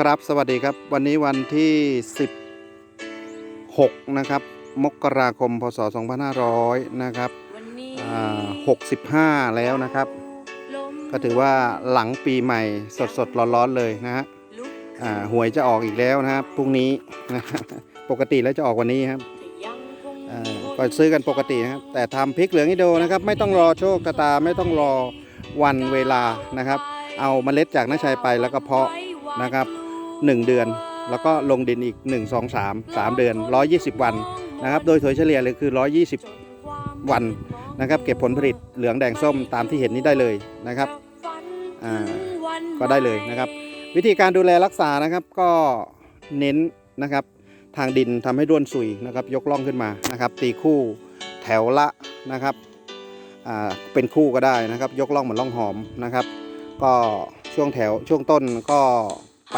ครับสวัสดีครับวันนี้วันที่ 16 นะครับ มกราคมพศ 2500 นะครับอ่า65 แล้วนะครับ ก็ถือว่าหลังปีใหม่สดสดๆร้อนๆเลยนะฮะอ่าหวยจะออกอีกแล้วนะครับพรุ่งนี้นะปกติแล้วจะออกวันนี้ครับอ่าก็ซื้อกันปกตินะครับ แต่ทำพริกเหลืองอินโดนะครับ ไม่ต้องรอโชคชะตาไม่ต้องรอวันเวลานะครับ เอาเมล็ดจากน้าชัยไปแล้วก็เพาะนะครับ 1 เดือน แล้วก็ลงดินอีก 1 2 3 3 เดือน 120 วันนะครับ โดยถั่วเฉลี่ยเลยคือ 120 วันนะครับ เก็บผลผลิตเหลืองแดงส้มตามที่เห็นนี้ได้เลยนะครับอ่าก็ได้เลยนะครับ วิธีการดูแลรักษานะครับก็เน้นนะครับทางดินทำให้ร่วนสุยนะครับ ยกล่องขึ้นมานะครับ ตีคู่แถวละนะครับเป็นคู่ก็ได้นะครับ ยกล่องเหมือนล่องหอมนะครับ ก็ช่วงแถวช่วงต้นก็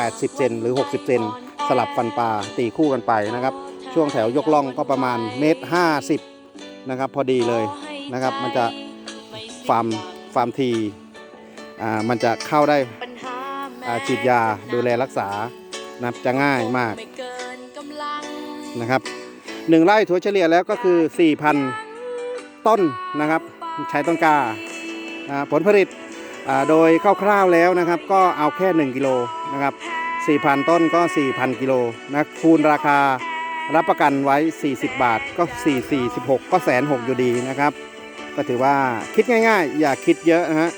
80 เซนหรือ 60 เซนสลับฟันปลาตีคู่กันไปนะครับ ช่วงแถวยกล่องก็ประมาณเมตร50นะครับพอดีเลยนะครับ มันจะฟาร์มฟาร์มทีอ่ามันจะเข้าได้อ่าฉีดยาดูแลรักษานับจะง่ายมากนะครับหนึ่งไร่ถั่วเฉลี่ยแล้วก็คือ 4,000 ต้นนะครับ ใช้ต้นกาผลผลิต โดยคร่าวๆแล้วนะครับ ก็เอาแค่ 1 กิโลนะครับ 4,000 ต้นก็ 4,000 กิโลนะคูณราคารับประกันไว้ 40 บาทก็ 4 4 16 ก็แสนหกอยู่ดีนะครับ ก็ถือว่าคิดง่าย ๆ อย่าคิดเยอะนะฮะ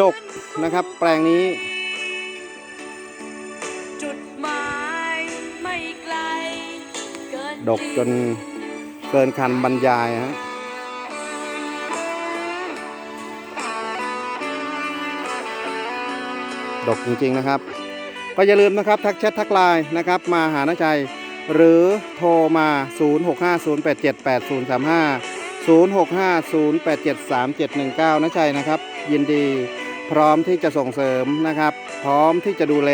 ดกนะครับแปลงนี้จุดหมายไม่ไกลเกินดกจนเกินคันบรรยายฮะ ดกจริงๆนะครับ ก็อย่าลืมนะครับทักแชททักไลน์นะครับมาหาน้าใจ หรือโทรมา 0650878035 0650873719น้าใจนะครับ ยินดีพร้อมที่จะส่งเสริมนะครับ พร้อมที่จะดูแล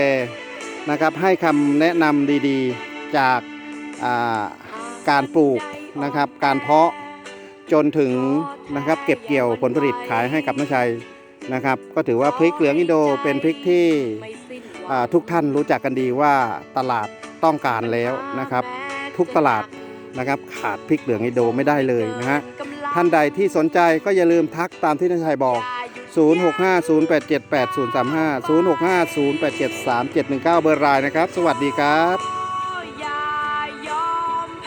นะครับ ให้คำแนะนำดีๆจากาการปลูกนะครับ การเพาะจนถึงนะครับ เก็บเกี่ยวผลผลิตขายให้กับน้าชัย นะครับ ก็ถือว่าพริกเหลืองอินโดเป็นพริกที่ทุกท่านรู้จักกันดีว่าตลาดต้องการแล้วนะครับ ทุกตลาดนะครับขาดพริกเหลืองอินโดไม่ได้เลยนะฮะท่านใดที่สนใจก็อย่าลืมทักตามที่นายชัยบอก 0650878035 0650873719 เบอร์ไลน์นะครับ สวัสดีครับ